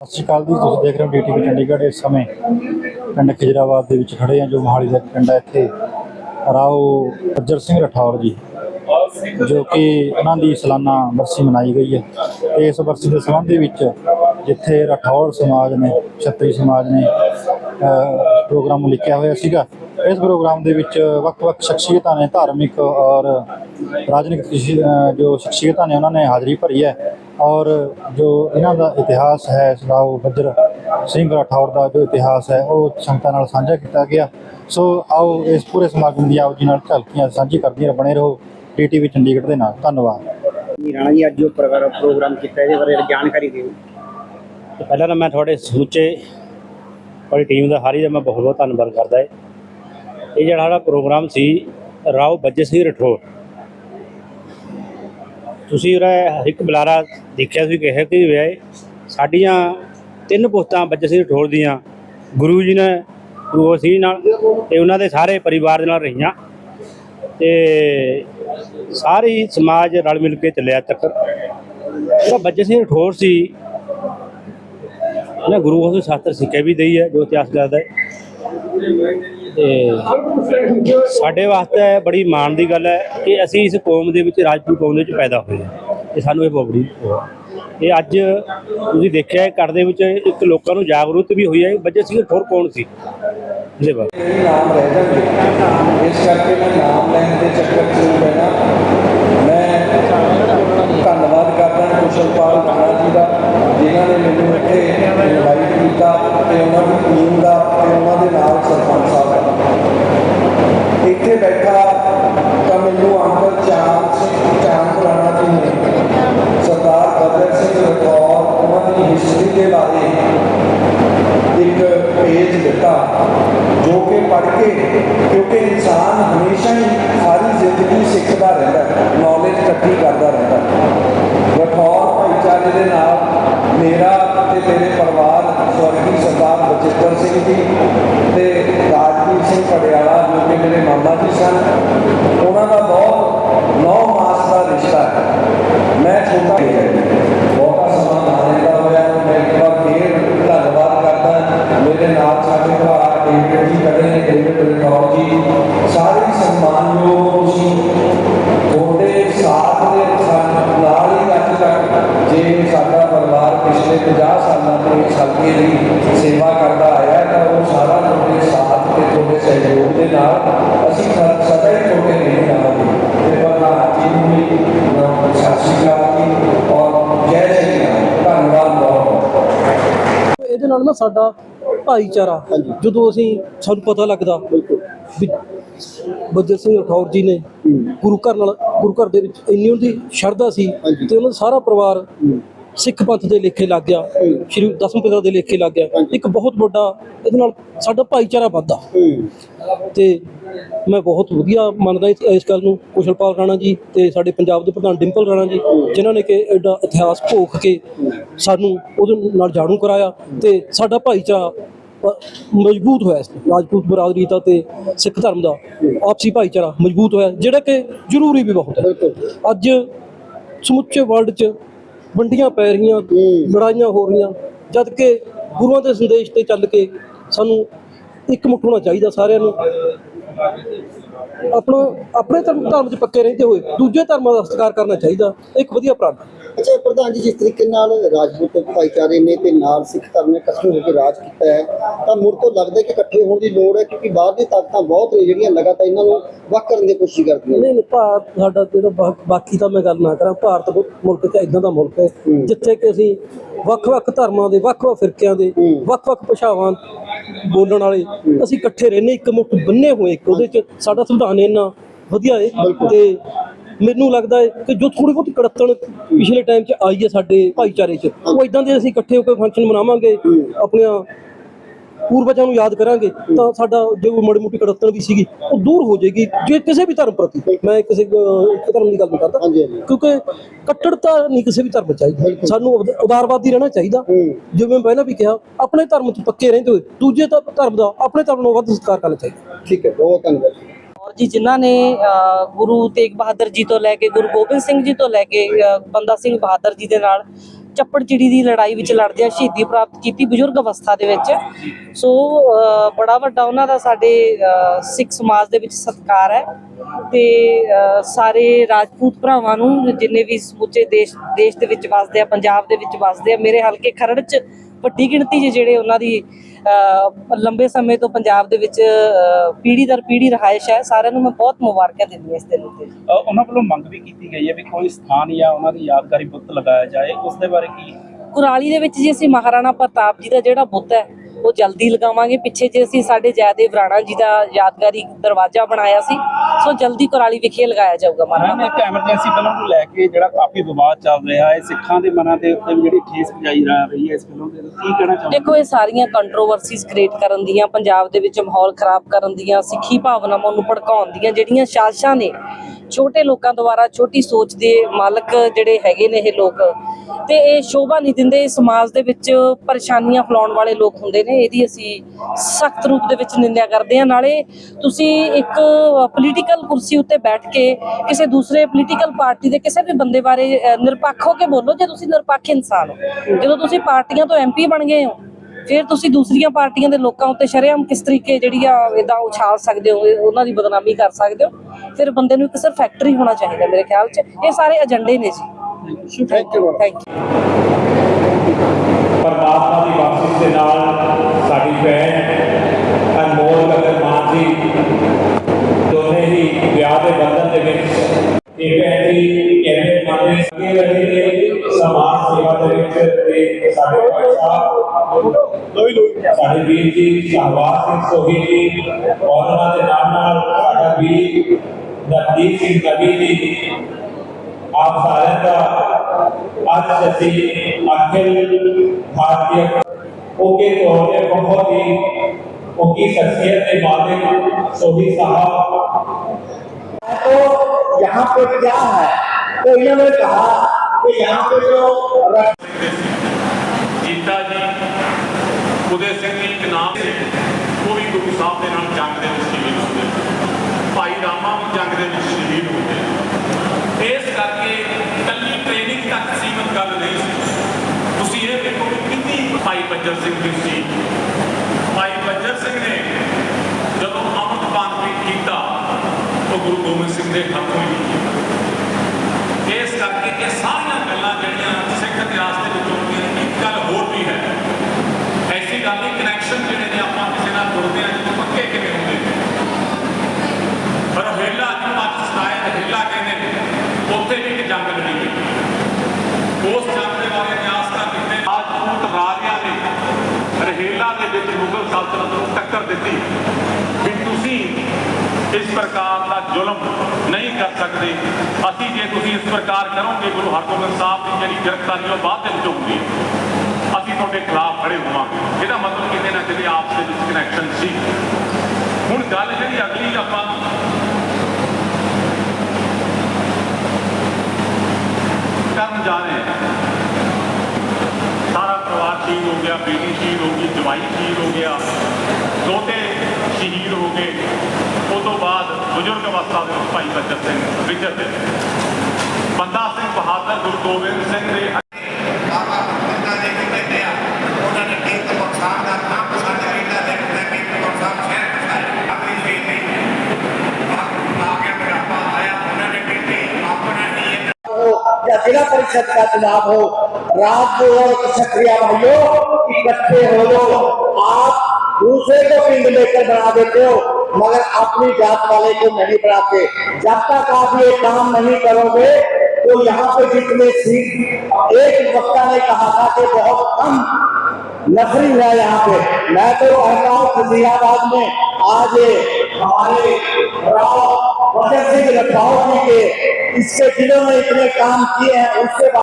ਸਤਿ ਸ਼੍ਰੀ ਅਕਾਲ ਜੀ, ਤੁਸੀਂ ਦੇਖ ਰਹੇ ਹੋ ਡੀਟੀਵੀ ਚੰਡੀਗੜ੍ਹ। ਇਸ ਸਮੇਂ ਪਿੰਡ ਖਿਜਰਾਬਾਦ ਦੇ ਵਿੱਚ ਖੜੇ ਆ ਜੋ ਮੋਹਾਲੀ ਦਾ ਇੱਕ ਪਿੰਡ ਹੈ ਇੱਥੇ। ਰਾਓ ਅੱਜਰ ਸਿੰਘ ਰਠੌਰ ਜੀ, ਜੋ ਕਿ ਉਹਨਾਂ ਦੀ ਸਾਲਾਨਾ ਬਰਸੀ ਮਨਾਈ ਗਈ ਹੈ। ਤੇ ਇਸ ਬਰਸੀ ਦੇ ਸੰਬੰਧ ਦੇ ਵਿੱਚ ਜਿੱਥੇ ਰਠੌਰ ਸਮਾਜ ਨੇ, ਛੱਤਰੀ ਸਮਾਜ ਨੇ ਪ੍ਰੋਗਰਾਮ ਲਿਖਿਆ ਹੋਇਆ ਸੀਗਾ ਇਸ ਪ੍ਰੋਗਰਾਮ ਦੇ ਵਿੱਚ ਵੱਖ-ਵੱਖ ਸ਼ਖਸੀਅਤਾਂ ਨੇ ਧਾਰਮਿਕ ਔਰ ਰਾਜਨੀਤਿਕ ਜੋ ਸ਼ਖਸੀਅਤਾਂ ਨੇ ਉਹਨਾਂ ਨੇ ਹਾਜ਼ਰੀ ਭਰੀ ਹੈ ਔਰ ਜੋ ਇਹਨਾਂ ਦਾ ਇਤਿਹਾਸ ਹੈ ਰਾਓ ਬੱਜਰ ਸਿੰਘ ਰਾਠੌਰ ਦਾ ਜੋ ਇਤਿਹਾਸ ਹੈ ਉਹ ਸੰਗਤਾਂ ਨਾਲ ਸਾਂਝਾ ਕੀਤਾ ਗਿਆ। ਸੋ ਆਓ ਇਸ ਪੂਰੇ ਸਮਾਗਮ ਦੀ ਆਓ ਜੀ ਨਾਲ ਝਲਕੀਆਂ ਸਾਂਝੀ ਕਰਦੀਆਂ ਬਣੇ ਰਹੋ ਟੀਟੀਵੀ ਚੰਡੀਗੜ੍ਹ ਦੇ ਨਾਲ। ਧੰਨਵਾਦ। ਜੀ ਰਾਣਾ ਜੀ ਅੱਜ ਜੋ ਪ੍ਰੋਗਰਾਮ ਕੀਤਾ ਇਹਦੇ ਬਾਰੇ ਜਾਣਕਾਰੀ ਦਿਓ। ਪਹਿਲਾਂ ਤਾਂ ਮੈਂ ਤੁਹਾਡੇ ਸਮੁੱਚੇ ਤੁਹਾਡੀ ਟੀਮ ਦਾ ਹਾਰੀ ਦਾ ਮੈਂ ਬਹੁਤ ਬਹੁਤ ਧੰਨਵਾਦ ਕਰਦਾ ਹੈ ਇਹ ਜਿਹੜਾ ਸਾਡਾ ਪ੍ਰੋਗਰਾਮ ਸੀ, ਰਾਓ ਬੱਜੇ ਸਿੰਘ ਰਠੋਰ ਤੁਸੀਂ ਉਹਦਾ ਇੱਕ ਬੁਲਾਰਾ ਦੇਖਿਆ ਸੀ ਕਿਹਾ ਕਿ ਵੇ ਸਾਡੀਆਂ ਤਿੰਨ ਪੁਸਤਾਂ ਬੱਜੇ ਸਿੰਘ ਰਠੋਰ ਦੀਆਂ, ਗੁਰੂ ਜੀ ਨੇ, ਗੁਰੂ ਸਿੰਘ ਨਾਲ ਤੇ ਉਹਨਾਂ ਦੇ ਸਾਰੇ ਪਰਿਵਾਰ ਦੇ ਨਾਲ ਰਹੀਆਂ। ਤੇ ਸਾਰੀ ਸਮਾਜ ਰਲ ਮਿਲ ਕੇ ਚੱਲਿਆ ਚੱਕਰ। ਜਿਹੜਾ ਬੱਜੇ ਸਿੰਘ ਰਠੋਰ ਸੀ, ਉਹਨੇ ਗੁਰੂ ਗ੍ਰੰਥ ਸ਼ਾਸਤਰ ਸਿੱਖਿਆ ਵੀ ਦਈ ਹੈ, ਜੋ ਇਤਿਹਾਸ ਦੱਸਦਾ ਹੈ। ਤੇ ਸਾਡੇ ਵਾਸਤੇ ਬੜੀ ਮਾਣ ਦੀ ਗੱਲ ਹੈ ਕਿ ਅਸੀਂ ਇਸ ਕੌਮ ਦੇ ਵਿੱਚ, ਰਾਜਪੂਤ ਕੌਮ ਦੇ ਵਿੱਚ ਪੈਦਾ ਹੋਏ ਹਾਂ। ਤੇ ਸਾਨੂੰ ਇਹ ਬਹੁਤ ਬੜੀ ਉਹ ਇਹ ਅੱਜ ਤੁਸੀਂ ਦੇਖਿਆ ਹੈ, ਘਰ ਦੇ ਵਿੱਚ ਇੱਕ ਲੋਕਾਂ ਨੂੰ ਜਾਗਰੂਕ ਵੀ ਹੋਈ ਹੈ। ਬੱਜੇ ਸਿੰਘ ਠੋਰ ਕੌਣ ਸੀ? ਇਹਦੇ ਬਾਰੇ ਨਾਮ ਰਹਿ ਜਾਣਗੇ ਇਸ ਕਰਕੇ ਮੈਂ ਨਾਮ ਲੈਣ ਦੇ ਚੱਕਰ 'ਚ ਪੈਣਾ ਮੈਂ ਧੰਨਵਾਦ ਕਰਦਾ ਕੁਸ਼ਲਪਾਲ ਰਾਣਾ ਜੀ ਦਾ, ਜਿਨ੍ਹਾਂ ਨੇ ਮੈਨੂੰ ਇੱਥੇ ਇਨਵਾਈਟ ਕੀਤਾ ਤੇ ਉਹਨਾਂ ਦੀ ਟੀਮ ਦਾ ਤੇ ਉਹਨਾਂ ਦੇ ਨਾਲ ਸਰਪੰਚ ਸਾਹਿਬ ਦਾ ਬੈਠਾ ਤਾਂ ਮੈਨੂੰ ਅੰਕਲ ਚਾਂਦ ਸਿੰਘ ਚਾਂਦ ਰਾਣਾ ਜੀ ਨੇ। ਸਰਦਾਰ ਬਦਰ ਸਿੰਘ ਰਖੌਰ ਉਹਨਾਂ ਦੀ ਹਿਸਟਰੀ ਦੇ ਬਾਰੇ ਇੱਕ ਪੇਜ ਦਿੱਤਾ, ਜੋ ਕਿ ਪੜ੍ਹ ਕੇ ਕਿਉਂਕਿ ਇਨਸਾਨ ਹਮੇਸ਼ਾ ਹੀ ਸਾਰੀ ਜ਼ਿੰਦਗੀ ਸਿੱਖਦਾ ਰਹਿੰਦਾ ਹੈ ਨੌਲੇਜ ਇਕੱਠੀ ਕਰਦਾ ਰਹਿੰਦਾ ਹੈ ਰਠੌਰ ਭਾਈਚਾਰੇ ਦੇ ਨਾਲ ਮੇਰਾ ਤੇ ਮੇਰੇ ਪਰਿਵਾਰ ਸਵਰਗੀ ਸਰਦਾਰ ਬਚਿੱਤਰ ਸਿੰਘ ਜੀ ਤੇ ਰਾਜਵੀਰ ਸਿੰਘ ਪਟਿਆਲਾ ਜੋ ਕਿ ਮੇਰੇ ਮਾਮਾ ਜੀ ਸਨ ਉਹਨਾਂ ਦਾ ਬਹੁਤ ਨੌ ਮਾਸ ਦਾ ਰਿਸ਼ਤਾ ਹੈ ਮੈਂ ਛੋਟਾ ਹੀ ਹਾਂ ਬਹੁਤਾ ਸਮਾਂ ਨਾ ਲੈਂਦਾ ਹੋਇਆ ਮੈਂ ਇੱਕ ਵਾਰ ਫੇਰ ਧੰਨਵਾਦ ਕਰਦਾ ਮੇਰੇ ਨਾਲ ਸਾਡੇ ਭਰਾ ਡੇਵਿਡ ਜੀ ਖੜੇ ਨੇ ਡੇਵਿਡ ਰਿਕੌਰ ਜੀ ਸਾਰੇ ਹੀ ਸਨਮਾਨਯੋਗ ਤੁਸੀਂ ਨਾਲ ਨਾ ਸਾਡਾ ਭਾਈਚਾਰਾ ਜਦੋਂ ਅਸੀਂ ਸਾਨੂੰ ਪਤਾ ਲੱਗਦਾ ਵੀ ਬੱਜਰ ਸਿੰਘ ਰਠੌਰ ਜੀ ਨੇ ਗੁਰੂ ਘਰ ਨਾਲ ਗੁਰੂ ਘਰ ਦੇ ਵਿੱਚ ਇੰਨੀ ਉਹਦੀ ਸ਼ਰਧਾ ਸੀ ਤੇ ਉਹਨਾਂ ਦਾ ਸਾਰਾ ਪਰਿਵਾਰ ਸਿੱਖ ਪੰਥ ਦੇ ਲੇਖੇ ਲੱਗ ਗਿਆ ਸ਼੍ਰੀ ਦਸਮ ਪਿਤਾ ਦੇ ਲੇਖੇ ਲੱਗ ਗਿਆ। ਇੱਕ ਬਹੁਤ ਵੱਡਾ ਇਹਦੇ ਨਾਲ ਸਾਡਾ ਭਾਈਚਾਰਾ ਵੱਧਦਾ। ਤੇ ਮੈਂ ਬਹੁਤ ਵਧੀਆ ਮੰਨਦਾ ਇਸ ਇਸ ਗੱਲ ਨੂੰ, ਕੁਸ਼ਲਪਾਲ ਰਾਣਾ ਜੀ ਤੇ ਸਾਡੇ ਪੰਜਾਬ ਦੇ ਪ੍ਰਧਾਨ ਡਿੰਪਲ ਰਾਣਾ ਜੀ, ਜਿਨ੍ਹਾਂ ਨੇ ਕਿ ਐਡਾ ਇਤਿਹਾਸ ਭੋਖ ਕੇ ਸਾਨੂੰ ਉਹਦੇ ਨਾਲ ਜਾਣੂ ਕਰਾਇਆ ਤੇ ਸਾਡਾ ਭਾਈਚਾਰਾ ਮਜ਼ਬੂਤ ਹੋਇਆ ਰਾਜਪੂਤ ਬਰਾਦਰੀ ਦਾ ਤੇ ਸਿੱਖ ਧਰਮ ਦਾ ਆਪਸੀ ਭਾਈਚਾਰਾ ਮਜ਼ਬੂਤ ਹੋਇਆ, ਜਿਹੜਾ ਕਿ ਜ਼ਰੂਰੀ ਵੀ ਬਹੁਤ ਹੈ। ਅੱਜ ਸਮੁੱਚੇ ਵਰਲਡ 'ਚ ਵੰਡੀਆਂ ਪੈ ਰਹੀਆਂ, ਲੜਾਈਆਂ ਹੋ ਰਹੀਆਂ, ਜਦ ਕਿ ਗੁਰੂਆਂ ਦੇ ਸੰਦੇਸ਼ ਤੇ ਚੱਲ ਕੇ ਸਾਨੂੰ ਇੱਕ ਮੁੱਠ ਹੋਣਾ ਚਾਹੀਦਾ ਸਾਰਿਆਂ ਨੂੰ। ਆਪਣਾ ਆਪਣੇ ਧਰਮ ਧਰਮ 'ਚ ਪੱਕੇ ਰਹਿੰਦੇ ਹੋਏ ਦੂਜੇ ਧਰਮਾਂ ਦਾ ਸਤਿਕਾਰ ਕਰਨਾ ਚਾਹੀਦਾ ਇੱਕ ਵਧੀਆ ਉਪਰਾਲਾ। ਅੱਛਾ ਪ੍ਰਧਾਨ ਜੀ ਜਿਸ ਤਰੀਕੇ ਨਾਲ ਰਾਜਪੂਤ ਭਾਈਚਾਰੇ ਨੇ ਤੇ ਨਾਲ ਸਿੱਖ ਧਰਮ ਨੇ ਇਕੱਠੇ ਹੋ ਕੇ ਰਾਜ ਕੀਤਾ ਹੈ ਤਾਂ ਮੁੜ ਤੋਂ ਲੱਗਦਾ ਕਿ ਇਕੱਠੇ ਹੋਣ ਦੀ ਲੋੜ ਹੈ ਕਿਉਂਕਿ ਬਾਹਰਲੀ ਤਾਕਤਾਂ ਬਹੁਤ ਨੇ ਜਿਹੜੀਆਂ ਲਗਾਤਾਰ ਇਹਨਾਂ ਨੂੰ ਵੱਖ ਕਰਨ ਦੀ ਕੋਸ਼ਿਸ਼ ਕਰਦੀਆਂ ਨੇ। ਨਹੀਂ ਨਹੀਂ ਭਾਰਤ ਸਾਡਾ ਜਿਹੜਾ ਬਾ- ਬਾਕੀ ਤਾਂ ਮੈਂ ਗੱਲ ਨਾ ਕਰਾਂ ਭਾਰਤ ਮੁ- ਮੁਲਕ ਚ ਇਦਾਂ ਦਾ ਮੁਲਕ ਹੈ ਜਿੱਥੇ ਕਿ ਅਸੀਂ ਵੱਖ-ਵੱਖ ਧਰਮਾਂ ਦੇ ਵੱਖ-ਵੱਖ ਫਿਰਕਿਆਂ ਦੇ ਵੱਖ-ਵੱਖ ਭਾਸ਼ਾਵਾਂ ਬੋਲਣ ਵਾਲੇ। ਅਸੀਂ ਇਕੱਠੇ ਰਹਿੰਦੇ, ਇੱਕ ਮੁੱਠ ਬੰਨੇ ਹੋਏ, ਇੱਕ ਉਹਦੇ ਚ ਸਾਡਾ ਸੰਵਿਧਾਨ ਇੰਨਾ ਵਧੀਆ ਹੈ ਤੇ ਮੈਨੂੰ ਲੱਗਦਾ ਹੈ ਕਿ ਜੋ ਥੋੜੀ ਬਹੁਤ ਕੜਤਣ ਪਿਛਲੇ ਟਾਈਮ 'ਚ ਆਈ ਹੈ ਸਾਡੇ ਭਾਈਚਾਰੇ 'ਚ, ਉਹ ਇਦਾਂ ਦੇ ਅਸੀਂ ਇਕੱਠੇ ਹੋ ਕੇ ਫੰਕਸ਼ਨ ਮਨਾਵਾਂਗੇ, ਆਪਣੀਆਂ ਪੂਰਵਜਾਂ ਨੂੰ ਯਾਦ ਕਰਾਂਗੇ ਤਾਂ ਸਾਡਾ ਜੋ ਮਾੜੀ ਮੋਟੀ ਕੜਤਣ ਵੀ ਸੀਗੀ ਉਹ ਦੂਰ ਹੋ ਜਾਏਗੀ ਜੇ ਕਿਸੇ ਵੀ ਧਰਮ ਪ੍ਰਤੀ। ਮੈਂ ਕਿਸੇ ਇੱਕ ਧਰਮ ਦੀ ਗੱਲ ਨਹੀਂ ਕਰਦਾ। ਕਿਉਂਕਿ ਕੱਟੜਤਾ ਨਹੀਂ ਕਿਸੇ ਵੀ ਧਰਮ ਚਾਹੀਦੀ ਸਾਨੂੰ ਉਦ- ਉਦਾਰਵਾਦੀ ਰਹਿਣਾ ਚਾਹੀਦਾ। ਜਿਵੇਂ ਮੈਂ ਪਹਿਲਾਂ ਵੀ ਕਿਹਾ ਆਪਣੇ ਧਰਮ 'ਚ ਪੱਕੇ ਰਹਿੰਦੇ ਹੋਏ ਦੂਜੇ ਧਰਮ ਦਾ ਆਪਣੇ ਧਰਮ ਨੂੰ ਵੱਧ ਸਤਿਕਾਰ ਕਰਨਾ ਚਾਹੀਦਾ। ਠੀਕ ਹੈ ਬਹੁਤ ਧੰਨਵਾਦ ਔਰ ਜੀ ਜਿਨ੍ਹਾਂ ਨੇ ਗੁਰੂ ਤੇਗ ਬਹਾਦਰ ਜੀ ਤੋਂ ਲੈ ਕੇ ਗੁਰੂ ਗੋਬਿੰਦ ਸਿੰਘ ਜੀ ਤੋਂ ਲੈ ਕੇ ਬੰਦਾ ਸਿੰਘ ਬਹਾਦਰ ਜੀ ਦੇ ਨਾਲ ਚੱਪੜਚਿੜੀ ਦੀ ਲੜਾਈ ਵਿੱਚ ਲੜਦਿਆਂ ਸ਼ਹੀਦੀ ਪ੍ਰਾਪਤ ਕੀਤੀ ਬਜ਼ੁਰਗ ਅਵਸਥਾ ਦੇ ਵਿੱਚ। ਸੋ ਬੜਾ ਵੱਡਾ ਉਹਨਾਂ ਦਾ ਸਾਡੇ ਸਿੱਖ ਸਮਾਜ ਦੇ ਵਿੱਚ ਸਤਿਕਾਰ ਹੈ ਤੇ ਅ, ਸਾਰੇ ਰਾਜਪੂਤ ਭਰਾਵਾਂ ਨੂੰ ਜਿੰਨੇ ਵੀ ਸਮੁੱਚੇ ਦੇਸ਼ ਦੇਸ਼ ਦੇ ਵਿੱਚ ਵੱਸਦੇ ਆ ਪੰਜਾਬ ਦੇ ਵਿੱਚ ਵੱਸਦੇ ਆ ਮੇਰੇ ਹਲਕੇ ਖਰੜ 'ਚ ਵੱਡੀ ਗਿਣਤੀ 'ਚ ਜਿਹੜੇ ਉਹਨਾਂ ਦੀ ਲੰਬੇ ਸਮੇਂ ਤੋਂ ਪੰਜਾਬ ਦੇ ਵਿੱਚ ਅ, ਪੀੜ੍ਹੀ ਦਰ ਪੀੜ੍ਹੀ ਰਹਾਇਸ਼ ਹੈ ਸਾਰਿਆਂ ਨੂੰ ਮੈਂ ਬਹੁਤ ਮੁਬਾਰਕਾਂ ਦਿੰਦੀ ਹਾਂ ਇਸ ਦਿਨ ਉੱਤੇ। ਉਹਨਾਂ ਵੱਲੋਂ ਮੰਗ ਵੀ ਕੀਤੀ ਗਈ ਹੈ ਵੀ ਕੋਈ ਸਥਾਨ ਜਾਂ ਉਹਨਾਂ ਦੀ ਯਾਦਗਾਰੀ ਬੁੱਤ ਲਗਾਇਆ ਜਾਏ ਉਸ ਦੇ ਬਾਰੇ ਕੀ? ਕੁਰਾਲੀ ਦੇ ਵਿੱਚ ਜੀ ਅਸੀਂ ਮਹਾਰਾਣਾ ਪ੍ਰਤਾਪ ਜੀ ਦਾ ਜਿਹੜਾ ਬੁੱਤ ਹੈ ਉਹ ਜਲਦੀ ਲਗਾਵਾਂਗੇ। ਪਿੱਛੇ ਜੇ ਅਸੀਂ ਸਾਡੇ ਜੈਦੇਵ ਰਾਣਾ ਜੀ ਦਾ ਯਾਦਗਾਰੀ ਦਰਵਾਜ਼ਾ ਬਣਾਇਆ ਸੀ ਸੋ ਜਲਦੀ ਕੁਰਾਲੀ ਵਿਖੇ ਲਗਾਇਆ ਜਾਊਗਾ ਮੈਮ ਮਹਾਰਾਣਾ ਇੱਕ ਐਮਰਜੈਂਸੀ ਫਿਲਮ ਨੂੰ ਲੈ ਕੇ ਜਿਹੜਾ ਕਾਫੀ ਵਿਵਾਦ ਚੱਲ ਰਿਹਾ ਹੈ ਸਿੱਖਾਂ ਦੇ ਮਨਾਂ ਦੇ ਉੱਤੇ ਜਿਹੜੀ ਠੇਸ ਪਜਾਈ ਜਾ ਰਹੀ ਹੈ ਇਸ ਫਿਲਮ ਦੇ ਕੀ ਕਹਿਣਾ ਚਾਹੁੰਦੇ ਦੇਖੋ ਇਹ ਸਾਰੀਆਂ ਕੰਟਰੋਵਰਸੀਜ਼ ਕ੍ਰੀਏਟ ਕਰਨ ਦੀਆਂ ਪੰਜਾਬ ਦੇ ਵਿੱਚ ਮਾਹੌਲ ਖਰਾਬ ਕਰਨ ਦੀਆਂ ਸਿੱਖੀ ਭਾਵਨਾਵਾਂ ਨੂੰ ਭੜਕਾਉਣ ਦੀਆਂ ਜਿਹੜੀਆਂ ਸਾਜ਼ਿਸ਼ਾਂ ਨੇ ਛੋਟੇ ਲੋਕਾਂ ਦੁਆਰਾ ਛੋਟੀ ਸੋਚ ਦੇ ਮਾਲਕ ਜਿਹੜੇ ਹੈਗੇ ਨੇ ਇਹ ਲੋਕ। ਤੇ ਇਹ ਸ਼ੋਭਾ ਨਹੀਂ ਦਿੰਦੇ ਸਮਾਜ ਦੇ ਵਿੱਚ ਪਰੇਸ਼ਾਨੀਆਂ ਫੈਲਾਉਣ ਵਾਲੇ ਲੋਕ ਹੁੰਦੇ ਨੇ। ਇਹਦੀ ਅਸੀਂ ਸਖਤ ਰੂਪ ਦੇ ਵਿੱਚ ਨਿੰਦਿਆ ਕਰਦੇ ਹਾਂ। ਨਾਲੇ ਤੁਸੀਂ ਇੱਕ ਪੋਲੀਟੀਕਲ ਕੁਰਸੀ ਉੱਤੇ ਬੈਠ ਕੇ ਕਿਸੇ ਦੂਸਰੇ ਪੋਲੀਟੀਕਲ ਪਾਰਟੀ ਦੇ ਕਿਸੇ ਵੀ ਬੰਦੇ ਬਾਰੇ ਨਿਰਪੱਖ ਹੋ ਕੇ ਬੋਲੋ, ਜੇ ਤੁਸੀਂ ਨਿਰਪੱਖ ਇਨਸਾਨ ਹੋ। ਜਦੋਂ ਤੁਸੀਂ ਪਾਰਟੀਆਂ ਤੋਂ ਐਮਪੀ ਬਣ ਗਏ ਹੋ ਫਿਰ ਤੁਸੀਂ ਦੂਸਰੀਆਂ ਪਾਰਟੀਆਂ ਦੇ ਲੋਕਾਂ ਉੱਤੇ ਸ਼ਰੇਆਮ ਕਿਸ ਤਰੀਕੇ ਜਿਹੜੀ ਆ ਇਦਾਂ ਉਛਾਲ ਸਕਦੇ ਹੋ ਉਹਨਾਂ ਦੀ ਬਦਨਾਮੀ ਕਰ ਸਕਦੇ ਹੋ? ਫਿਰ ਬੰਦੇ ਨੂੰ ਇੱਕ ਸਿਰਫ ਫੈਕਟਰੀ ਹੋਣਾ ਚਾਹੀਦਾ ਮੇਰੇ ਖਿਆਲ 'ਚ। ਇਹ ਸਾਰੇ ਏਜੰਡੇ ਨੇ ਜੀ। Thank you thank you ਲੋਈ ਸਾਡੇ ਵੀਰ ਜੀ ਸ਼ਹਬਾਜ਼ ਸਿੰਘ ਸੋਹੀ ਜੀ ਔਰ ਉਹਨਾਂ ਦੇ ਨਾਲ ਨਾਲ ਸਾਡਾ ਵੀਰ ਨਵਦੀਪ ਸਿੰਘ ਨਬੀ ਜੀ ਆਪ ਸਾਰਿਆਂ ਦਾ ਅੱਜ ਅਸੀਂ ਅਖਿਲ ਭਾਰਤੀ ओके तौर पे बहुत ही उनकी शख्सियत के मालिक सोही साहब तो यहाँ पे क्या है तो इन्होंने कहा कि यहाँ पे जो ਬੱਜਰ ਸਿੰਘ ਜੀ ਸੀ। ਭਾਈ ਬੱਜਰ ਸਿੰਘ ਨੇ ਜਦੋਂ ਅੰਮ੍ਰਿਤ ਪਾਨ ਕੀਤਾ, ਉਹ ਗੁਰੂ ਗੋਬਿੰਦ ਸਿੰਘ ਦੇ ਹੱਥੋਂ ਹੀ ਇਸ ਕਰਕੇ ਇਹ ਸਾਰੀਆਂ ਮੁਗਲ ਨੂੰ ਟੱਕਰ ਦਿੱਤੀ ਵੀ ਤੁਸੀਂ ਇਸ ਪ੍ਰਕਾਰ ਦਾ ਜ਼ੁਲਮ ਨਹੀਂ ਕਰ ਸਕਦੇ। ਅਸੀਂ ਜੇ ਤੁਸੀਂ ਇਸ ਪ੍ਰਕਾਰ ਕਰੋਗੇ, ਗੁਰੂ ਹਰਗੋਬਿੰਦ ਸਾਹਿਬ ਦੀ ਜਿਹੜੀ ਗ੍ਰਿਫਤਾਰੀ, ਉਹ ਬਾਅਦ ਦੇ ਵਿੱਚ ਹੋਊਗੀ। ਅਸੀਂ ਤੁਹਾਡੇ ਖਿਲਾਫ ਖੜੇ ਹੋਵਾਂਗੇ। ਇਹਦਾ ਮਤਲਬ ਕਿਤੇ ਨਾ ਕਿਤੇ ਆਪਸ ਦੇ ਵਿੱਚ ਕਨੈਕਸ਼ਨ ਸੀ। ਹੁਣ ਗੱਲ ਜਿਹੜੀ ਅਗਲੀ ਆਪਾਂ ਕਰਨ ਜਾ ਰਹੇ ਹਾਂ ਸਾਰਾ ਪਰਿਵਾਰ ਸ਼ਹੀਦ ਹੋ ਗਿਆ ਬੇਟੀ ਸ਼ਹੀਦ ਹੋ ਗਈ ਜਵਾਈ ਸ਼ਹੀਦ ਹੋ ਗਿਆ ਦੋਤੇ ਸ਼ਹੀਦ ਹੋ ਗਏ ਉਸ ਤੋਂ ਬਾਅਦ ਬਜ਼ੁਰਗ ਅਵਸਥਾ ਦੇ ਵਿੱਚ ਭਾਈ ਬੱਚਰ ਸਿੰਘ ਵਿਜਰ ਦੇ ਬੰਦਾ ਸਿੰਘ ਬਹਾਦਰ ਗੁਰੂ ਗੋਬਿੰਦ ਸਿੰਘ ਦੇ ਬਾਬਾ ਬੰਦਾ ਦੇ ਕੇ ਬੈਠੇ ਆ ਉਹਨਾਂ ਨੇ ਕੀਰਤ ਬਖਸ਼ਾਣ ਦਾ ਨਾਮ ਸਾਡੇ ਪਿੰਡਾਂ ਦੇ ਵਿੱਚ ਕੀਰਤ ਬਖਸ਼ਾਣ ਸ਼ਹਿਰ ਬਸਾਇਆ ਆਪਣੀ ਸ਼ਹੀਦ ਨਹੀਂ ਆ ਕੇ ਬੁਢਾਪਾ ਆਇਆ ਉਹਨਾਂ ਨੇ ਕੀਤੀ ਆਪਣਾ ਹੀ ਇੱਕ हो या जिला परिषद का चुनाव हो राज और क्षत्रिय भाइयों اکٹھے ہو لو آپ دوسرے کو پنڈ لے کر بنا دیتے ہو، مگر اپنی جات والے کو نہیں بناتے۔ جب تک آپ یہ کام نہیں کرو گے، تو یہاں پہ جتنے سیکھ ایک وقت نے کہا تھا کہ بہت کم نفری ہے یہاں پہ۔ میں تو کہتا ہوں خزیر آباد میں آج ہمارے راؤ وزیر سنگھ لکھاؤ جی کے، اس کے دلوں میں اتنے کام کیے ہیں، اس کے بعد